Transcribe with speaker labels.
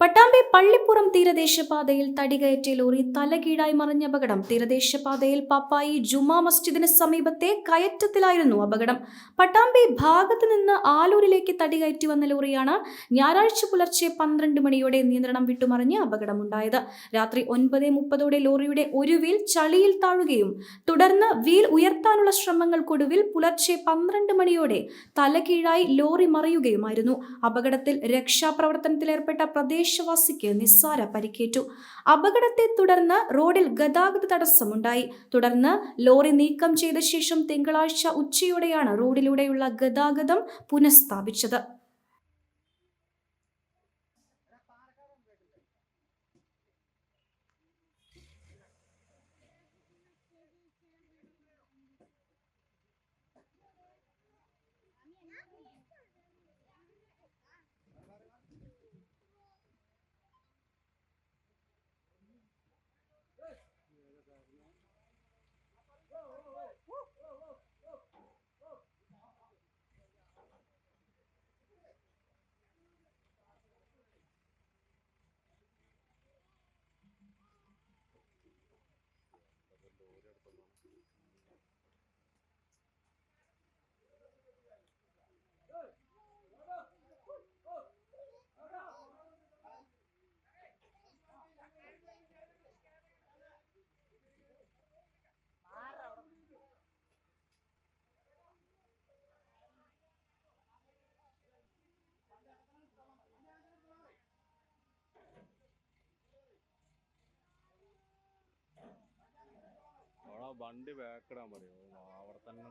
Speaker 1: പട്ടാമ്പി പള്ളിപ്പുറം തീരദേശപാതയിൽ തടികയറ്റിയ ലോറി തലകീഴായി മറിഞ്ഞ അപകടം. തീരദേശപാതയിൽ പപ്പായി ജുമാ മസ്ജിദിന് സമീപത്തെ കയറ്റത്തിലായിരുന്നു അപകടം. പട്ടാമ്പി ഭാഗത്ത് നിന്ന് ആലൂരിലേക്ക് തടികയറ്റി വന്ന ലോറിയാണ് ഞായറാഴ്ച പുലർച്ചെ പന്ത്രണ്ട് മണിയോടെ നിയന്ത്രണം വിട്ടുമറിഞ്ഞ് അപകടമുണ്ടായത്. രാത്രി ഒൻപത് മുപ്പതോടെ ലോറിയുടെ ഒരു വീൽ ചളിയിൽ താഴുകയും തുടർന്ന് വീൽ ഉയർത്താനുള്ള ശ്രമങ്ങൾക്കൊടുവിൽ പുലർച്ചെ പന്ത്രണ്ട് മണിയോടെ തലകീഴായി ലോറി മറിയുകയുമായിരുന്നു. അപകടത്തിൽ രക്ഷാപ്രവർത്തനത്തിലേർപ്പെട്ട പ്രദേശവാസിക്ക് നിസ്സാര പരിക്കേറ്റു. അപകടത്തെ തുടർന്ന് റോഡിൽ ഗതാഗത തടസ്സമുണ്ടായി. തുടർന്ന് ലോറി നീക്കം ചെയ്ത ശേഷം തിങ്കളാഴ്ച ഉച്ചയോടെയാണ് റോഡിലൂടെയുള്ള ഗതാഗതം പുനഃസ്ഥാപിച്ചത്.
Speaker 2: അവിടെ വണ്ടി ബാക്കിടാൻ പറയും? അവിടെ തന്നെ